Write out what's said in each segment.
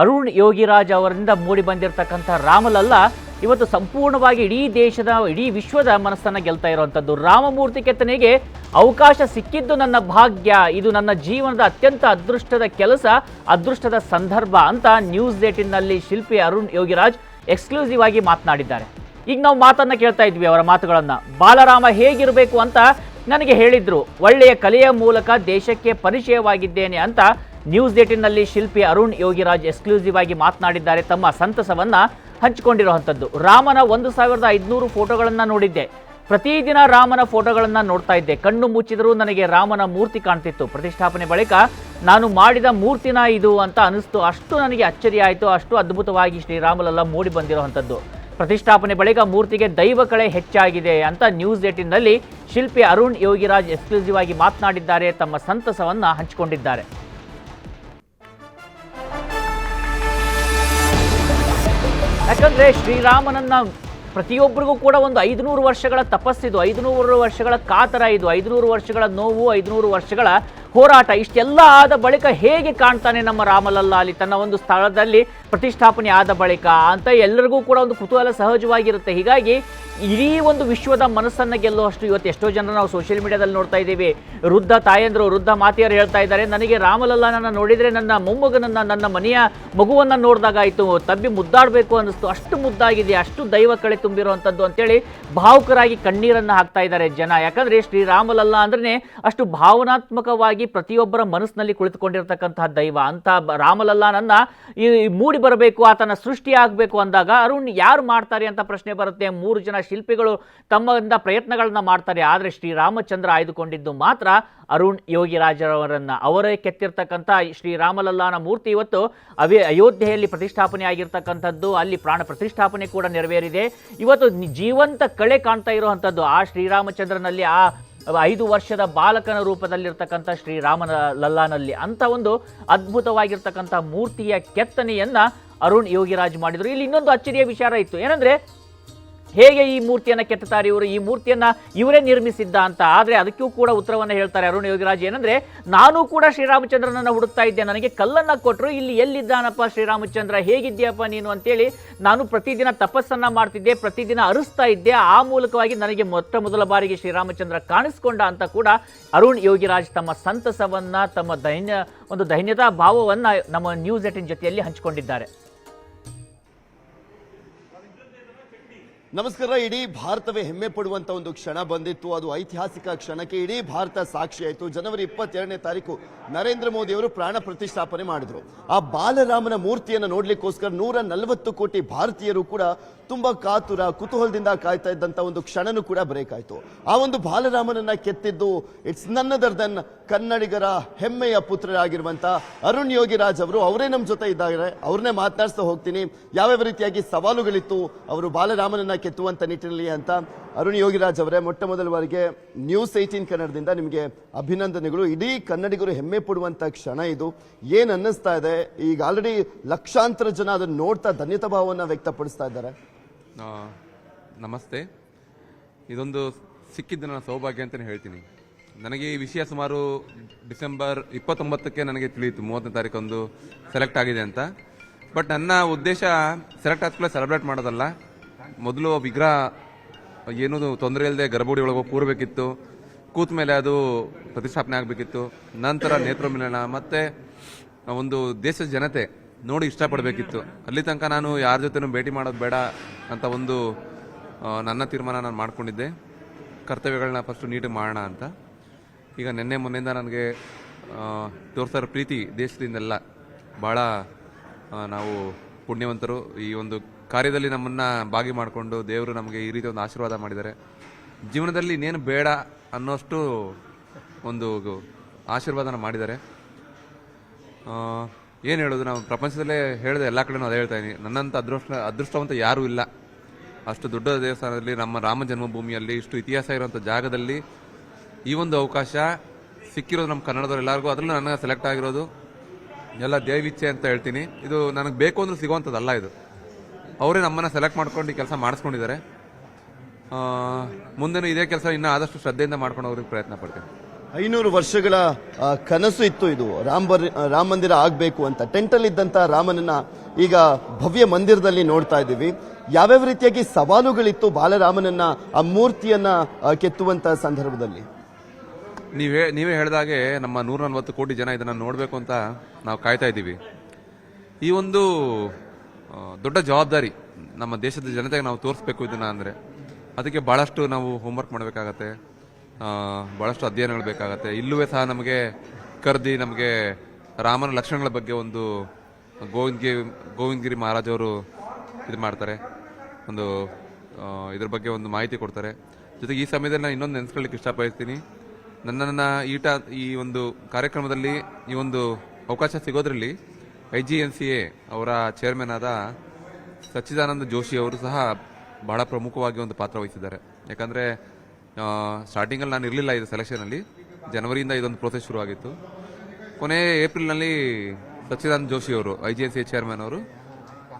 ಅರುಣ್ ಯೋಗಿರಾಜ್ ಅವರಿಂದ ಮೂಡಿ ಬಂದಿರತಕ್ಕಂಥ ರಾಮಲಲ್ಲ ಇವತ್ತು ಸಂಪೂರ್ಣವಾಗಿ ಇಡೀ ದೇಶದ, ಇಡೀ ವಿಶ್ವದ ಮನಸ್ಸನ್ನು ಗೆಲ್ತಾ ಇರುವಂಥದ್ದು. ರಾಮಮೂರ್ತಿ ಕೆತ್ತನೆಗೆ ಅವಕಾಶ ಸಿಕ್ಕಿದ್ದು ನನ್ನ ಭಾಗ್ಯ. ಇದು ನನ್ನ ಜೀವನದ ಅತ್ಯಂತ ಅದೃಷ್ಟದ ಕೆಲಸ, ಅದೃಷ್ಟದ ಸಂದರ್ಭ ಅಂತ ನ್ಯೂಸ್ ಏಟಿನ್ನಲ್ಲಿ ಶಿಲ್ಪಿ ಅರುಣ್ ಯೋಗಿರಾಜ್ ಎಕ್ಸ್ಕ್ಲೂಸಿವ್ ಆಗಿ ಮಾತನಾಡಿದ್ದಾರೆ. ಈಗ ನಾವು ಮಾತನ್ನು ಕೇಳ್ತಾ ಇದ್ವಿ ಅವರ ಮಾತುಗಳನ್ನು. ಬಾಲರಾಮ ಹೇಗಿರಬೇಕು ಅಂತ ನನಗೆ ಹೇಳಿದ್ರು. ಒಳ್ಳೆಯ ಕಲೆಯ ಮೂಲಕ ದೇಶಕ್ಕೆ ಪರಿಚಯವಾಗಿದ್ದೇನೆ ಅಂತ ನ್ಯೂಸ್ ಏಟಿನಲ್ಲಿ ಶಿಲ್ಪಿ ಅರುಣ್ ಯೋಗಿರಾಜ್ ಎಕ್ಸ್ಕ್ಲೂಸಿವ್ ಆಗಿ ಮಾತನಾಡಿದ್ದಾರೆ. ತಮ್ಮ ಸಂತಸವನ್ನ ಹಂಚಿಕೊಂಡಿರುವಂಥದ್ದು ರಾಮನ ಒಂದು ಸಾವಿರದ ಐದುನೂರು ಫೋಟೋಗಳನ್ನು ನೋಡಿದ್ದೆ. ಪ್ರತಿದಿನ ರಾಮನ ಫೋಟೋಗಳನ್ನು ನೋಡ್ತಾ ಇದ್ದೆ. ಕಣ್ಣು ಮುಚ್ಚಿದರೂ ನನಗೆ ರಾಮನ ಮೂರ್ತಿ ಕಾಣ್ತಿತ್ತು. ಪ್ರತಿಷ್ಠಾಪನೆ ಬಳಿಕ ನಾನು ಮಾಡಿದ ಮೂರ್ತಿನ ಇದು ಅಂತ ಅನಿಸ್ತು. ಅಷ್ಟು ನನಗೆ ಅಚ್ಚರಿ ಆಯಿತು. ಅಷ್ಟು ಅದ್ಭುತವಾಗಿ ಶ್ರೀರಾಮಲೆಲ್ಲ ಮೂಡಿ ಬಂದಿರುವಂಥದ್ದು ಪ್ರತಿಷ್ಠಾಪನೆ ಬಳಿಕ ಮೂರ್ತಿಗೆ ದೈವ ಕಳೆ ಹೆಚ್ಚಾಗಿದೆ ಅಂತ ನ್ಯೂಸ್ ಏಟಿನಲ್ಲಿ ಶಿಲ್ಪಿ ಅರುಣ್ ಯೋಗಿರಾಜ್ ಎಕ್ಸ್ಕ್ಲೂಸಿವ್ ಆಗಿ ಮಾತನಾಡಿದ್ದಾರೆ. ತಮ್ಮ ಸಂತಸವನ್ನು ಹಂಚಿಕೊಂಡಿದ್ದಾರೆ. ಯಾಕಂದ್ರೆ ಶ್ರೀರಾಮನನ್ನ ಪ್ರತಿಯೊಬ್ಬರಿಗೂ ಕೂಡ ಒಂದು ಐದುನೂರು ವರ್ಷಗಳ ತಪಸ್ಸಿದು, ಐದುನೂರು ವರ್ಷಗಳ ಕಾತರ ಇದು, ಐದುನೂರು ವರ್ಷಗಳ ನೋವು, ಐದುನೂರು ವರ್ಷಗಳ ಹೋರಾಟ. ಇಷ್ಟೆಲ್ಲ ಆದ ಬಳಿಕ ಹೇಗೆ ಕಾಣ್ತಾನೆ ನಮ್ಮ ರಾಮಲಲ್ಲ ಅಲ್ಲಿ ತನ್ನ ಒಂದು ಸ್ಥಳದಲ್ಲಿ ಪ್ರತಿಷ್ಠಾಪನೆ ಆದ ಬಳಿಕ ಅಂತ ಎಲ್ಲರಿಗೂ ಕೂಡ ಒಂದು ಕುತೂಹಲ ಸಹಜವಾಗಿರುತ್ತೆ. ಹೀಗಾಗಿ ಇಡೀ ಒಂದು ವಿಶ್ವದ ಮನಸ್ಸನ್ನು ಗೆಲ್ಲುವಷ್ಟು ಇವತ್ತು ಎಷ್ಟೋ ಜನ ನಾವು ಸೋಷಿಯಲ್ ಮೀಡಿಯಾದಲ್ಲಿ ನೋಡ್ತಾ ಇದ್ದೀವಿ. ವೃದ್ಧ ತಾಯಂದ್ರು, ವೃದ್ಧ ಮಾತೆಯರು ಹೇಳ್ತಾ ಇದ್ದಾರೆ, ನನಗೆ ರಾಮಲಲ್ಲನನ್ನು ನೋಡಿದರೆ ನನ್ನ ಮೊಮ್ಮಗನನ್ನು, ನನ್ನ ಮನೆಯ ಮಗುವನ್ನು ನೋಡಿದಾಗ ಆಯಿತು ತಬ್ಬಿ ಮುದ್ದಾಡಬೇಕು ಅನ್ನಿಸ್ತು. ಅಷ್ಟು ಮುದ್ದಾಗಿದೆ, ಅಷ್ಟು ದೈವ ಕಳೆ ತುಂಬಿರುವಂಥದ್ದು ಅಂತೇಳಿ ಭಾವುಕರಾಗಿ ಕಣ್ಣೀರನ್ನು ಹಾಕ್ತಾ ಇದ್ದಾರೆ ಜನ. ಯಾಕಂದ್ರೆ ಶ್ರೀರಾಮಲಲ್ಲ ಅಂದ್ರೆ ಅಷ್ಟು ಭಾವನಾತ್ಮಕವಾಗಿ ಪ್ರತಿಯೊಬ್ಬರ ಮನಸ್ಸಿನಲ್ಲಿ ಕುಳಿತುಕೊಂಡಿರ್ತಕ್ಕಂತಹ ದೈವ. ಅಂತ ರಾಮಲಲ್ಲನನ್ನ ಈ ಮೂಡಿ ಬರಬೇಕು, ಆತನ ಸೃಷ್ಟಿ ಆಗಬೇಕು ಅಂದಾಗ ಅರುಣ್ ಯಾರು ಮಾಡ್ತಾರೆ ಅಂತ ಪ್ರಶ್ನೆ ಬರುತ್ತೆ. ಮೂರು ಜನ ಶಿಲ್ಪಿಗಳು ತಮ್ಮಿಂದ ಪ್ರಯತ್ನಗಳನ್ನ ಮಾಡ್ತಾರೆ. ಆದರೆ ಶ್ರೀರಾಮಚಂದ್ರ ಆಯ್ದುಕೊಂಡಿದ್ದು ಮಾತ್ರ ಅರುಣ್ ಯೋಗಿರಾಜರವರನ್ನ. ಅವರೇ ಕೆತ್ತಿರ್ತಕ್ಕಂಥ ಶ್ರೀರಾಮಲಲ್ಲಾನ ಮೂರ್ತಿ ಇವತ್ತು ಅವಿ ಅಯೋಧ್ಯೆಯಲ್ಲಿ ಪ್ರತಿಷ್ಠಾಪನೆ ಆಗಿರ್ತಕ್ಕಂಥದ್ದು ಅಲ್ಲಿ ಪ್ರಾಣ ಪ್ರತಿಷ್ಠಾಪನೆ ಕೂಡ ನೆರವೇರಿದೆ. ಇವತ್ತು ಜೀವಂತ ಕಳೆ ಕಾಣ್ತಾ ಇರುವಂಥದ್ದು ಆ ಶ್ರೀರಾಮಚಂದ್ರನಲ್ಲಿ. ಆ ಐದು ವರ್ಷದ ಬಾಲಕನ ರೂಪದಲ್ಲಿರ್ತಕ್ಕಂಥ ಶ್ರೀರಾಮನ ಲಲ್ಲಾನಲ್ಲಿ ಅಂತ ಒಂದು ಅದ್ಭುತವಾಗಿರ್ತಕ್ಕಂಥ ಮೂರ್ತಿಯ ಕೆತ್ತನೆಯನ್ನ ಅರುಣ್ ಯೋಗಿರಾಜ್ ಮಾಡಿದ್ರು. ಇಲ್ಲಿ ಇನ್ನೊಂದು ಅಚ್ಚರಿಯ ವಿಚಾರ ಇತ್ತು. ಏನಂದ್ರೆ ಹೇಗೆ ಈ ಮೂರ್ತಿಯನ್ನು ಕೆತ್ತುತ್ತಾರೆ ಇವರು? ಈ ಮೂರ್ತಿಯನ್ನು ಇವರೇ ನಿರ್ಮಿಸಿದ್ದ ಅಂತ. ಆದರೆ ಅದಕ್ಕೂ ಕೂಡ ಉತ್ತರವನ್ನು ಹೇಳ್ತಾರೆ ಅರುಣ್ ಯೋಗಿರಾಜ್. ಏನಂದರೆ, ನಾನು ಕೂಡ ಶ್ರೀರಾಮಚಂದ್ರನನ್ನು ಹುಡುಕ್ತಾ ಇದ್ದೆ. ನನಗೆ ಕಲ್ಲನ್ನು ಕೊಟ್ಟರು ಇಲ್ಲಿ ಎಲ್ಲಿದ್ದಾನಪ್ಪ ಶ್ರೀರಾಮಚಂದ್ರ? ಹೇಗಿದ್ದೀಯಪ್ಪ ನೀನು ಅಂತೇಳಿ ನಾನು ಪ್ರತಿದಿನ ತಪಸ್ಸನ್ನು ಮಾಡ್ತಿದ್ದೆ, ಪ್ರತಿದಿನ ಅರಿಸ್ತಾ ಇದ್ದೆ. ಆ ಮೂಲಕವಾಗಿ ನನಗೆ ಮೊತ್ತ ಮೊದಲ ಬಾರಿಗೆ ಶ್ರೀರಾಮಚಂದ್ರ ಕಾಣಿಸ್ಕೊಂಡ ಅಂತ ಕೂಡ ಅರುಣ್ ಯೋಗಿರಾಜ್ ತಮ್ಮ ಸಂತಸವನ್ನು, ತಮ್ಮ ದೈನ್ಯ, ಒಂದು ದೈನ್ಯತಾ ಭಾವವನ್ನು ನಮ್ಮ ನ್ಯೂಸ್ ಏಟಿನ್ ಜೊತೆಯಲ್ಲಿ ಹಂಚಿಕೊಂಡಿದ್ದಾರೆ. ನಮಸ್ಕಾರ, ಇಡೀ ಭಾರತವೇ ಹೆಮ್ಮೆ ಪಡುವಂತ ಒಂದು ಕ್ಷಣ ಬಂದಿತ್ತು. ಅದು ಐತಿಹಾಸಿಕ ಕ್ಷಣಕ್ಕೆ ಇಡೀ ಭಾರತ ಸಾಕ್ಷಿ ಆಯಿತು. ಜನವರಿ ಇಪ್ಪತ್ತೆರಡನೇ ತಾರೀಕು ನರೇಂದ್ರ ಮೋದಿ ಅವರು ಪ್ರಾಣ ಪ್ರತಿಷ್ಠಾಪನೆ ಮಾಡಿದ್ರು. ಆ ಬಾಲರಾಮನ ಮೂರ್ತಿಯನ್ನು ನೋಡ್ಲಿಕ್ಕೋಸ್ಕರ ನೂರ ನಲವತ್ತು ಕೋಟಿ ಭಾರತೀಯರು ಕೂಡ ತುಂಬಾ ಕಾತುರ, ಕುತೂಹಲದಿಂದ ಕಾಯ್ತಾ ಇದ್ದಂತ ಒಂದು ಕ್ಷಣನೂ ಕೂಡ ಬ್ರೇಕ್ ಆಯ್ತು ಆ ಒಂದು ಬಾಲರಾಮನನ್ನ ಕೆತ್ತಿದ್ದು ಇಟ್ಸ್ ನನ್ ಅದರ್ ದನ್ ಕನ್ನಡಿಗರ ಹೆಮ್ಮೆಯ ಪುತ್ರರಾಗಿರುವಂತ ಅರುಣ್ ಯೋಗಿರಾಜ್ ಅವರು. ಅವರೇ ನಮ್ಮ ಜೊತೆ ಇದ್ದಾರೆ. ಅವ್ರನ್ನೇ ಮಾತನಾಡಿಸ್ತಾ ಹೋಗ್ತೀನಿ. ಯಾವ್ಯಾವ ರೀತಿಯಾಗಿ ಸವಾಲುಗಳಿತ್ತು, ಅವರು ಬಾಲರಾಮನನ್ನ ಕೆತ್ತುವಂತ ನಿಟ್ಟಿನಲ್ಲಿ ಅಂತ ಅರುಣ್ ಯೋಗಿರಾಜ್ ಅವರೇ ಮೊಟ್ಟ ಮೊದಲ ಬಾರಿಗೆ ನ್ಯೂಸ್ ಏಯ್ಟೀನ್ ಕನ್ನಡದಿಂದ ನಿಮಗೆ ಅಭಿನಂದನೆಗಳು. ಇಡೀ ಕನ್ನಡಿಗರು ಹೆಮ್ಮೆ ಪಡುವಂಥ ಕ್ಷಣ ಇದು. ಏನು ಅನ್ನಿಸ್ತಾ ಇದೆ? ಈಗ ಆಲ್ರೆಡಿ ಲಕ್ಷಾಂತರ ಜನ ಅದನ್ನು ನೋಡ್ತಾ ಧನ್ಯತಾ ಭಾವವನ್ನು ವ್ಯಕ್ತಪಡಿಸ್ತಾ ಇದ್ದಾರೆ. ನಮಸ್ತೆ. ಇದೊಂದು ಸಿಕ್ಕಿದ್ದು ನನ್ನ ಸೌಭಾಗ್ಯ ಅಂತಲೇ ಹೇಳ್ತೀನಿ. ನನಗೆ ಈ ವಿಷಯ ಸುಮಾರು ಡಿಸೆಂಬರ್ ಇಪ್ಪತ್ತೊಂಬತ್ತಕ್ಕೆ ನನಗೆ ತಿಳಿಯಿತು. ಮೂವತ್ತನೇ ತಾರೀಕೊಂದು ಸೆಲೆಕ್ಟ್ ಆಗಿದೆ ಅಂತ. ಬಟ್ ನನ್ನ ಉದ್ದೇಶ ಸೆಲೆಕ್ಟ್ ಆದ್ಮೇಲೆ ಸೆಲೆಬ್ರೇಟ್ ಮಾಡೋದಲ್ಲ. ಮೊದಲು ವಿಗ್ರಹ ಏನೂ ತೊಂದರೆ ಇಲ್ಲದೆ ಗರ್ಭಗುಡಿ ಒಳಗೆ ಕೂರಬೇಕಿತ್ತು. ಕೂತ ಮೇಲೆ ಅದು ಪ್ರತಿಷ್ಠಾಪನೆ ಆಗಬೇಕಿತ್ತು. ನಂತರ ನೇತ್ರ ಮಿಲನ ಮತ್ತೆ ಒಂದು ದೇಶದ ಜನತೆ ನೋಡಿ ಇಷ್ಟಪಡಬೇಕಿತ್ತು. ಅಲ್ಲಿ ತನಕ ನಾನು ಯಾರ ಜೊತೆನೂ ಭೇಟಿ ಮಾಡೋದು ಬೇಡ ಅಂತ ಒಂದು ನನ್ನ ತೀರ್ಮಾನ ನಾನು ಮಾಡ್ಕೊಂಡಿದ್ದೆ. ಕರ್ತವ್ಯಗಳನ್ನ ಫಸ್ಟು ನೀಟಾಗಿ ಮಾಡೋಣ ಅಂತ. ಈಗ ನಿನ್ನೆ ಮೊನ್ನೆಯಿಂದ ನನಗೆ ತೋರಿಸೋರ ಪ್ರೀತಿ ದೇಶದಿಂದೆಲ್ಲ ಭಾಳ ನಾವು ಪುಣ್ಯವಂತರು. ಈ ಒಂದು ಕಾರ್ಯದಲ್ಲಿ ನಮ್ಮನ್ನ ಭಾಗಿ ಮಾಡಿಕೊಂಡು ದೇವರು ನಮಗೆ ಈ ರೀತಿ ಒಂದು ಆಶೀರ್ವಾದ ಮಾಡಿದ್ದಾರೆ. ಜೀವನದಲ್ಲಿ ಇನ್ನೇನು ಬೇಡ ಅನ್ನೋಷ್ಟು ಒಂದು ಆಶೀರ್ವಾದನ ಮಾಡಿದ್ದಾರೆ. ಏನು ಹೇಳೋದು, ನಾವು ಪ್ರಪಂಚದಲ್ಲೇ ಹೇಳಿದೆ ಎಲ್ಲ ಕಡೆನೂ ಅದೇ ಹೇಳ್ತಾ ಇದ್ದೀನಿ ನನ್ನಂಥ ಅದೃಷ್ಟ, ಅದೃಷ್ಟವಂತ ಯಾರೂ ಇಲ್ಲ. ಅಷ್ಟು ದೊಡ್ಡ ದೇವಸ್ಥಾನದಲ್ಲಿ, ನಮ್ಮ ರಾಮ ಜನ್ಮಭೂಮಿಯಲ್ಲಿ, ಇಷ್ಟು ಇತಿಹಾಸ ಇರುವಂಥ ಜಾಗದಲ್ಲಿ ಈ ಒಂದು ಅವಕಾಶ ಸಿಕ್ಕಿರೋದು ನಮ್ಮ ಕನ್ನಡದವ್ರು ಎಲ್ಲರಿಗೂ. ಅದರಲ್ಲೂ ನನಗೆ ಸೆಲೆಕ್ಟ್ ಆಗಿರೋದು. ಎಲ್ಲ ದೇವಿಚ್ಛೆ ಅಂತ ಹೇಳ್ತೀನಿ. ಇದು ನನಗೆ ಬೇಕು ಅಂದ್ರೆ ಸಿಗುವಂಥದ್ದಲ್ಲ ಇದು. ಅವರೇ ನಮ್ಮನ್ನು ಸೆಲೆಕ್ಟ್ ಮಾಡ್ಕೊಂಡು ಈ ಕೆಲಸ ಮಾಡಿಸ್ಕೊಂಡಿದ್ದಾರೆ. ಮುಂದೆನೂ ಇದೇ ಕೆಲಸ ಇನ್ನೂ ಆದಷ್ಟು ಶ್ರದ್ಧೆಯಿಂದ ಮಾಡ್ಕೊಂಡು ಹೋಗೋದಕ್ಕೆ ಪ್ರಯತ್ನ ಪಡ್ತೀನಿ. ಐನೂರು ವರ್ಷಗಳ ಕನಸು ಇತ್ತು ಇದು. ರಾಮ ರಾಮ ಮಂದಿರ ಆಗಬೇಕು ಅಂತ. ಟೆಂಟಲ್ಲಿ ಇದ್ದಂಥ ರಾಮನನ್ನ ಈಗ ಭವ್ಯ ಮಂದಿರದಲ್ಲಿ ನೋಡ್ತಾ ಇದ್ದೀವಿ. ಯಾವ್ಯಾವ ರೀತಿಯಾಗಿ ಸವಾಲುಗಳಿತ್ತು ಬಾಲರಾಮನನ್ನ ಆ ಮೂರ್ತಿಯನ್ನ ಕೆತ್ತುವಂಥ ಕೆತ್ತುವಂತ ಸಂದರ್ಭದಲ್ಲಿ? ನೀವೇ ನೀವೇ ಹೇಳಿದಾಗೆ ನಮ್ಮ ನೂರ ನಲ್ವತ್ತು ಕೋಟಿ ಜನ ಇದನ್ನ ನೋಡಬೇಕು ಅಂತ ನಾವು ಕಾಯ್ತಾ ಇದ್ದೀವಿ. ಈ ಒಂದು ದೊಡ್ಡ ಜವಾಬ್ದಾರಿ ನಮ್ಮ ದೇಶದ ಜನತೆಗೆ ನಾವು ತೋರಿಸ್ಬೇಕು ಇದನ್ನ ಅಂದ್ರೆ. ಅದಕ್ಕೆ ಬಹಳಷ್ಟು ನಾವು ಹೋಮ್ವರ್ಕ್ ಮಾಡಬೇಕಾಗತ್ತೆ. ಬಹಳಷ್ಟು ಅಧ್ಯಯನಗಳು ಬೇಕಾಗತ್ತೆ. ಇಲ್ಲೂ ಸಹ ನಮಗೆ ಕರ್ದಿ ನಮಗೆ ರಾಮನ ಲಕ್ಷಣಗಳ ಬಗ್ಗೆ ಒಂದು ಗೋವಿಂದಗಿರಿ ಗೋವಿಂದಗಿರಿ ಮಹಾರಾಜವರು ಇದು ಮಾಡ್ತಾರೆ. ಒಂದು ಇದ್ರ ಬಗ್ಗೆ ಒಂದು ಮಾಹಿತಿ ಕೊಡ್ತಾರೆ. ಜೊತೆಗೆ ಈ ಸಮಯದಲ್ಲಿ ನಾನು ಇನ್ನೊಂದು ನೆನೆಸ್ಕೊಳ್ಳಿಕ್ಕೆ ಇಷ್ಟಪಡ್ತೀನಿ. ನನ್ನನ್ನು ಈಟ ಈ ಒಂದು ಕಾರ್ಯಕ್ರಮದಲ್ಲಿ ಈ ಒಂದು ಅವಕಾಶ ಸಿಗೋದ್ರಲ್ಲಿ I G N C A ಅವರ ಚೇರ್ಮನ್ ಆದ ಸಚ್ಚಿದಾನಂದ ಜೋಶಿ ಅವರು ಸಹ ಬಹಳ ಪ್ರಮುಖವಾಗಿ ಒಂದು ಪಾತ್ರ ವಹಿಸಿದ್ದಾರೆ. ಯಾಕಂದರೆ ಸ್ಟಾರ್ಟಿಂಗಲ್ಲಿ ನಾನು ಇರಲಿಲ್ಲ ಇದು ಸೆಲೆಕ್ಷನಲ್ಲಿ ಜನವರಿಯಿಂದ ಇದೊಂದು ಪ್ರೋಸೆಸ್ ಶುರುವಾಗಿತ್ತು. ಕೊನೆ ಏಪ್ರಿಲ್ನಲ್ಲಿ ಸಚ್ಚಿದಾನಂದ ಜೋಶಿ ಅವರು I G N C A chairman ಅವರು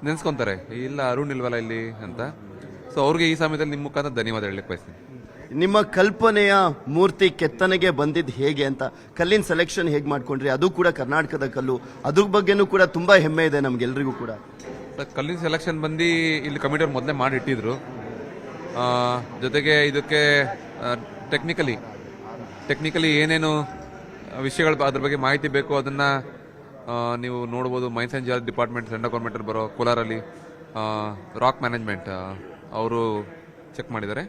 ನೆನೆಸ್ಕೊತಾರೆ, ಇಲ್ಲ ಅರುಣ್ ಇಲ್ವಲ್ಲ ಇಲ್ಲಿ ಅಂತ. ಸೊ ಅವ್ರಿಗೆ ಈ ಸಮಯದಲ್ಲಿ ನಿಮ್ಮ ಮುಖಾಂತರ ಧನ್ಯವಾದ ಹೇಳಲಿಕ್ಕೆ ಬಯಸ್ತೀನಿ. ನಿಮ್ಮ ಕಲ್ಪನೆಯ ಮೂರ್ತಿ ಕೆತ್ತನೆಗೆ ಬಂದಿದ್ದು ಹೇಗೆ ಅಂತ, ಕಲ್ಲಿನ ಸೆಲೆಕ್ಷನ್ ಹೇಗೆ ಮಾಡ್ಕೊಂಡ್ರಿ? ಅದು ಕೂಡ ಕರ್ನಾಟಕದ ಕಲ್ಲು. ಅದ್ರ ಬಗ್ಗೆನೂ ಕೂಡ ತುಂಬಾ ಹೆಮ್ಮೆ ಇದೆ ನಮ್ಗೆಲ್ರಿಗೂ ಕೂಡ. ಕಲ್ಲಿನ ಸೆಲೆಕ್ಷನ್ ಬಂದು ಇಲ್ಲಿ ಕಮಿಟಿಯವ್ರು ಮೊದಲೇ ಮಾಡಿಟ್ಟಿದ್ರು. ಜೊತೆಗೆ ಇದಕ್ಕೆ ಟೆಕ್ನಿಕಲಿ ಟೆಕ್ನಿಕಲಿ ಏನೇನು ವಿಷಯಗಳು ಅದ್ರ ಬಗ್ಗೆ ಮಾಹಿತಿ ಬೇಕು ಅದನ್ನು ನೀವು ನೋಡ್ಬೋದು. ಮೈನ್ಸ್ ಡಿಪಾರ್ಟ್ಮೆಂಟ್, ಸೆಂಟ್ರಲ್ ಗೌರ್ಮೆಂಟಲ್ಲಿ ಬರೋ ಕೋಲಾರಲ್ಲಿ ರಾಕ್ ಮ್ಯಾನೇಜ್ಮೆಂಟ್ ಅವರು ಚೆಕ್ ಮಾಡಿದ್ದಾರೆ.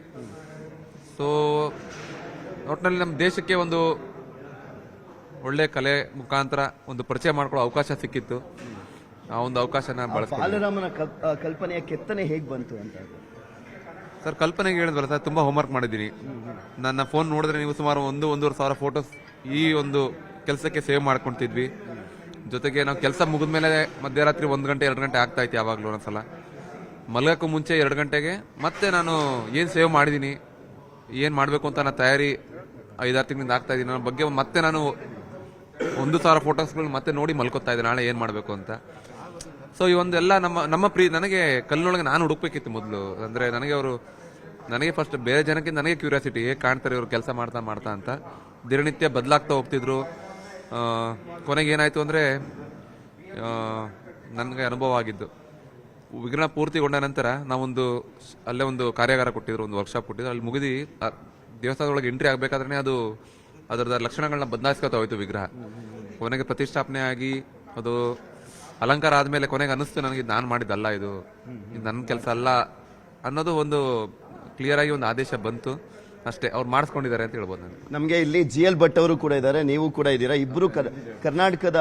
ಸೊ ಒಟ್ಟಿನಲ್ಲಿ ನಮ್ಮ ದೇಶಕ್ಕೆ ಒಂದು ಒಳ್ಳೆ ಕಲೆ ಮುಖಾಂತರ ಒಂದು ಪರಿಚಯ ಮಾಡ್ಕೊಳ್ಳೋ ಅವಕಾಶ ಸಿಕ್ಕಿತ್ತು. ಆ ಒಂದು ಅವಕಾಶನ ಬಳಸ್ಕೊಂಡು ಬಾಲರಾಮನ ಕಲ್- ಕಲ್ಪನೆಯ ಕೆತ್ತನೆ ಹೇಗೆ ಬಂತು ಅಂತ ಸರ್ ಕಲ್ಪನೆಗೆ ಹೇಳಿದ್ವಲ್ಲ ಸರ್ ತುಂಬಾ ಹೋಮ್ವರ್ಕ್ ಮಾಡಿದ್ದೀನಿ. ನನ್ನ ಫೋನ್ ನೋಡಿದ್ರೆ ನೀವು ಸುಮಾರು ಒಂದು ಒಂದೂವರೆ ಸಾವಿರ ಫೋಟೋಸ್ ಈ ಒಂದು ಕೆಲಸಕ್ಕೆ ಸೇವ್ ಮಾಡ್ಕೊತಿದ್ವಿ. ಜೊತೆಗೆ ನಾವು ಕೆಲಸ ಮುಗಿದ ಮೇಲೆ ಮಧ್ಯರಾತ್ರಿ ಒಂದು ಗಂಟೆ ಎರಡು ಗಂಟೆ ಆಗ್ತಾ ಇತ್ತು ಯಾವಾಗಲೂ ಒಂದ್ಸಲ ಮಲಗಕ್ಕೂ ಮುಂಚೆ ಎರಡು ಗಂಟೆಗೆ ಮತ್ತೆ ನಾನು ಏನು ಸೇವ್ ಮಾಡಿದ್ದೀನಿ? ಏನು ಮಾಡಬೇಕು ಅಂತ ನಾನು ತಯಾರಿ ಐದಾರು ತಿಂಗಳಿಂದ ಆಗ್ತಾ ಇದ್ದೀನಿ ನನ್ನ ಬಗ್ಗೆ ಮತ್ತೆ ನಾನು ಒಂದು ಸಾವಿರ ಫೋಟೋಸ್ಗಳನ್ನ ಮತ್ತೆ ನೋಡಿ ಮಲ್ಕೋತಾ ಇದ್ದೆ. ನಾಳೆ ಏನು ಮಾಡಬೇಕು ಅಂತ. ಸೊ ಈ ಒಂದೆಲ್ಲ ನಮ್ಮ ನಮ್ಮ ಪ್ರೀ, ನನಗೆ ಕಲ್ಲಿನೊಳಗೆ ನಾನು ಹುಡುಕ್ಬೇಕಿತ್ತು ಮೊದಲು. ಅಂದರೆ ನನಗೆ ಅವರು, ನನಗೆ ಫಸ್ಟ್ ಬೇರೆ ಜನಕ್ಕೆ ನನಗೆ ಕ್ಯೂರಿಯಾಸಿಟಿ ಹೇಗೆ ಕಾಣ್ತಾರೆ, ಇವರು ಕೆಲಸ ಮಾಡ್ತಾ ಮಾಡ್ತಾ ಅಂತ. ದಿನನಿತ್ಯ ಬದಲಾಗ್ತಾ ಹೋಗ್ತಿದ್ರು. ಕೊನೆಗೆ ಏನಾಯಿತು ಅಂದರೆ ನನಗೆ ಅನುಭವ ಆಗಿದ್ದು. ವಿಗ್ರಹ ಪೂರ್ತಿಗೊಂಡ ನಂತರ ನಾವೊಂದು ಅಲ್ಲೇ ಒಂದು ಕಾರ್ಯಾಗಾರ ಕೊಟ್ಟಿದ್ರು, ಒಂದು ವರ್ಕ್ಶಾಪ್ ಕೊಟ್ಟಿದ್ರು. ಅಲ್ಲಿ ಮುಗಿದು ದೇವಸ್ಥಾನದೊಳಗೆ ಎಂಟ್ರಿ ಆಗಬೇಕಾದ್ರೆ ಅದು, ಅದರದ ಲಕ್ಷಣಗಳನ್ನ ಬದಲಾಯಿಸ್ಕೊತಾ ಹೋಯ್ತು ವಿಗ್ರಹ. ಕೊನೆಗೆ ಪ್ರತಿಷ್ಠಾಪನೆ ಆಗಿ, ಅದು ಅಲಂಕಾರ ಆದಮೇಲೆ ಕೊನೆಗೆ ಅನಿಸ್ತು ನನಗೆ ನಾನು ಮಾಡಿದ್ದಲ್ಲ ಇದು. ನನ್ನ ಕೆಲಸ ಅಲ್ಲ ಅನ್ನೋದು ಒಂದು ಕ್ಲಿಯರ್ ಆಗಿ ಒಂದು ಆದೇಶ ಬಂತು. ಅಷ್ಟೇ, ಅವ್ರು ಮಾಡಿಸ್ಕೊಂಡಿದ್ದಾರೆ ಅಂತ ಹೇಳ್ಬೋದು ನಾನು. ನಮಗೆ ಇಲ್ಲಿ ಜಿ ಎಲ್ ಭಟ್ ಅವರು ಕೂಡ ಇದ್ದಾರೆ, ನೀವು ಕೂಡ ಇದ್ದೀರಾ. ಇಬ್ಬರು ಕರ್- ಕರ್ನಾಟಕದ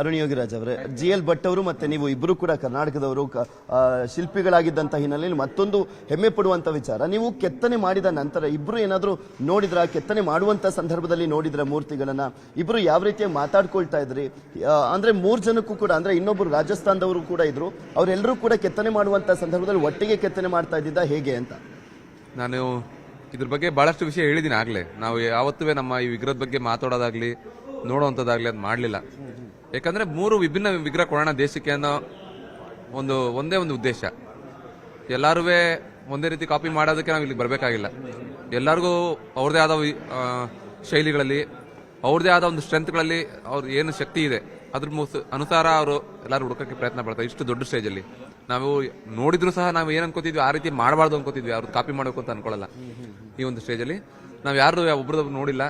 ಅರುಣ್ ಯೋಗಿರಾಜ್ ಅವರೇ ಜಿ ಎಲ್ ಭಟ್ ಅವರು ಮತ್ತೆ ನೀವು ಇಬ್ಬರು ಕೂಡ ಕರ್ನಾಟಕದವರು ಶಿಲ್ಪಿಗಳಾಗಿದ್ದಂತ ಹಿನ್ನೆಲೆಯಲ್ಲಿ ಮತ್ತೊಂದು ಹೆಮ್ಮೆ ಪಡುವಂತ ವಿಚಾರ. ನೀವು ಕೆತ್ತನೆ ಮಾಡಿದ ನಂತರ ಇಬ್ರು ಏನಾದರೂ ನೋಡಿದ್ರ? ಕೆತ್ತನೆ ಮಾಡುವಂತ ಸಂದರ್ಭದಲ್ಲಿ ನೋಡಿದ್ರ ಮೂರ್ತಿಗಳನ್ನ? ಇಬ್ರು ಯಾವ ರೀತಿಯಾಗಿ ಮಾತಾಡ್ಕೊಳ್ತಾ ಇದ್ರಿ? ಅಂದ್ರೆ ಮೂರ್ ಜನಕ್ಕೂ ಕೂಡ, ಅಂದ್ರೆ ಇನ್ನೊಬ್ರು ರಾಜಸ್ಥಾನದವರು ಕೂಡ ಇದ್ರು. ಅವರೆಲ್ಲರೂ ಕೂಡ ಕೆತ್ತನೆ ಮಾಡುವಂತ ಸಂದರ್ಭದಲ್ಲಿ ಒಟ್ಟಿಗೆ ಕೆತ್ತನೆ ಮಾಡ್ತಾ ಇದ್ದಿದ್ದ? ಹೇಗೆ ಅಂತ. ನಾನು ಇದ್ರ ಬಗ್ಗೆ ಬಹಳಷ್ಟು ವಿಷಯ ಹೇಳಿದ್ದೀನಿ ಆಗಲೇ. ನಾವು ಯಾವತ್ತೂ ನಮ್ಮ ಈ ವಿಗ್ರಹದ ಬಗ್ಗೆ ಮಾತಾಡೋದಾಗ್ಲಿ, ನೋಡೋವಂಥದ್ದಾಗಲಿ ಅದು ಮಾಡಲಿಲ್ಲ. ಯಾಕಂದ್ರೆ ಮೂರು ವಿಭಿನ್ನ ವಿಗ್ರಹ ಕೊಡೋಣ ದೇಶಕ್ಕೆ ಅನ್ನೋ ಒಂದು, ಒಂದೇ ಒಂದು ಉದ್ದೇಶ. ಎಲ್ಲರೂ ಒಂದೇ ರೀತಿ ಕಾಪಿ ಮಾಡೋದಕ್ಕೆ ನಾವು ಇಲ್ಲಿಗೆ ಬರಬೇಕಾಗಿಲ್ಲ. ಎಲ್ಲರಿಗೂ ಅವ್ರದೇ ಆದ ಶೈಲಿಗಳಲ್ಲಿ, ಅವ್ರದೇ ಆದ ಒಂದು ಸ್ಟ್ರೆಂತ್ಗಳಲ್ಲಿ ಅವ್ರ ಏನು ಶಕ್ತಿ ಇದೆ, ಅದ್ರ ಅನುಸಾರ ಅವರು ಎಲ್ಲರೂ ಹುಡುಕಕ್ಕೆ ಪ್ರಯತ್ನ ಪಡ್ತಾರೆ, ಇಷ್ಟು ದೊಡ್ಡ ಸ್ಟೇಜಲ್ಲಿ ನಾವು ನೋಡಿದ್ರು ಸಹ ನಾವು ಏನು ಅನ್ಕೋತಿದ್ವಿ, ಆ ರೀತಿ ಮಾಡಬಾರ್ದು ಅನ್ಕೋತಿದ್ವಿ, ಅವ್ರು ಕಾಪಿ ಮಾಡಬೇಕು ಅಂತ ಅನ್ಕೊಳ್ಳಲ್ಲ. ಈ ಒಂದು ಸ್ಟೇಜಲ್ಲಿ ನಾವು ಯಾರು ಒಬ್ರದ್ದು ನೋಡಿಲ್ಲ.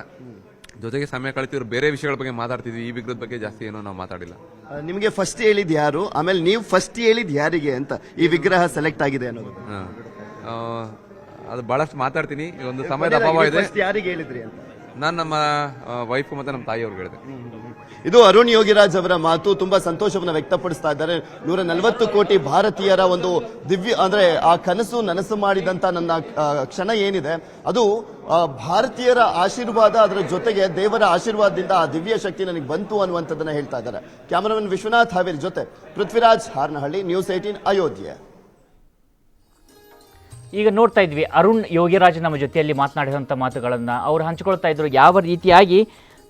ಜೊತೆಗೆ ಸಮಯ ಕಳಿತಿದ್ರು ಬೇರೆ ವಿಷಯಗಳ ಬಗ್ಗೆ ಮಾತಾಡ್ತಿದ್ವಿ ಈ ವಿಗ್ರಹದ ಬಗ್ಗೆ ಜಾಸ್ತಿ ಏನೋ ನಾವು ಮಾತಾಡಿಲ್ಲ. ನಿಮಗೆ ಫಸ್ಟ್ ಹೇಳಿದ್ ಯಾರು? ಆಮೇಲೆ ನೀವು ಫಸ್ಟ್ ಹೇಳಿದ್ ಯಾರಿಗೆ ಅಂತ ಈ ವಿಗ್ರಹ ಸೆಲೆಕ್ಟ್ ಆಗಿದೆ ಅನ್ನೋದು? ಆ, ಅದು ಬಹಳಷ್ಟು ಮಾತಾಡ್ತೀನಿ. ಒಂದು ಸಮಯದ ಅಭಾವ ಇದೆ. ಯಾರಿಗೆ ಹೇಳಿದ್ರಿ ಅಂತ? ನಾನು ನಮ್ಮ ವೈಫ್ ಮತ್ತೆ ನಮ್ಮ ತಾಯಿಯವ್ರಿಗೆ ಹೇಳಿದೆ. ಇದು ಅರುಣ್ ಯೋಗಿರಾಜ್ ಅವರ ಮಾತು ತುಂಬಾ ಸಂತೋಷವನ್ನು ವ್ಯಕ್ತಪಡಿಸ್ತಾ ಇದ್ದಾರೆ. ನೂರ ನಲವತ್ತು ಕೋಟಿ ಭಾರತೀಯರ ಒಂದು ದಿವ್ಯ, ಅಂದ್ರೆ ಆ ಕನಸು ನನಸು ಮಾಡಿದಂತ ನನ್ನ ಕ್ಷಣ ಏನಿದೆ, ಅದು ಭಾರತೀಯರ ಆಶೀರ್ವಾದ ಅದರ ಜೊತೆಗೆ ದೇವರ ಆಶೀರ್ವಾದದಿಂದ ಆ ದಿವ್ಯ ಶಕ್ತಿ ನನಗೆ ಬಂತು ಅನ್ನುವಂಥದ್ದನ್ನ ಹೇಳ್ತಾ ಇದ್ದಾರೆ. ಕ್ಯಾಮರಾಮನ್ ವಿಶ್ವನಾಥ್ ಹಾವೇರಿ ಜೊತೆ, ಪೃಥ್ವಿರಾಜ್ ಹಾರ್ನಹಳ್ಳಿ, ನ್ಯೂಸ್ ಏಟೀನ್ ಅಯೋಧ್ಯೆ. ಈಗ ನೋಡ್ತಾ ಇದ್ವಿ, ಅರುಣ್ ಯೋಗಿರಾಜ್ ನಮ್ಮ ಜೊತೆಯಲ್ಲಿ ಮಾತನಾಡಿದಂಥ ಮಾತುಗಳನ್ನು. ಅವರು ಹಂಚ್ಕೊಳ್ತಾ ಇದ್ರು, ಯಾವ ರೀತಿಯಾಗಿ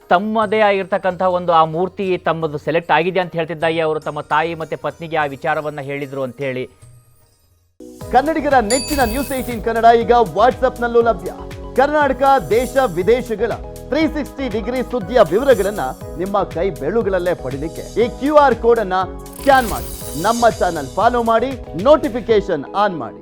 ತಮ್ಮದೇ ಆಗಿರ್ತಕ್ಕಂಥ ಒಂದು ಆ ಮೂರ್ತಿ ತಮ್ಮದು ಸೆಲೆಕ್ಟ್ ಆಗಿದೆ ಅಂತ ಹೇಳ್ತಿದ್ದಾಗಿ ಅವರು, ತಮ್ಮ ತಾಯಿ ಮತ್ತು ಪತ್ನಿಗೆ ಆ ವಿಚಾರವನ್ನು ಹೇಳಿದರು ಅಂತ ಹೇಳಿ ಕನ್ನಡಿಗರ ನೆಚ್ಚಿನ ನ್ಯೂಸ್ ಏಟೀನ್ ಕನ್ನಡ ಈಗ ವಾಟ್ಸಪ್ನಲ್ಲೂ ಲಭ್ಯ. ಕರ್ನಾಟಕ, ದೇಶ, ವಿದೇಶಗಳ ತ್ರೀ ಸಿಕ್ಸ್ಟಿ ಡಿಗ್ರಿ ಸುದ್ದಿಯ ವಿವರಗಳನ್ನ ನಿಮ್ಮ ಕೈ ಬೆಳುಗಳಲ್ಲೇ ಪಡೀಲಿಕ್ಕೆ ಈ ಕ್ಯೂ ಆರ್ ಕೋಡನ್ನು ಸ್ಕ್ಯಾನ್ ಮಾಡಿ. ನಮ್ಮ ಚಾನಲ್ ಫಾಲೋ ಮಾಡಿ ನೋಟಿಫಿಕೇಶನ್ ಆನ್ ಮಾಡಿ.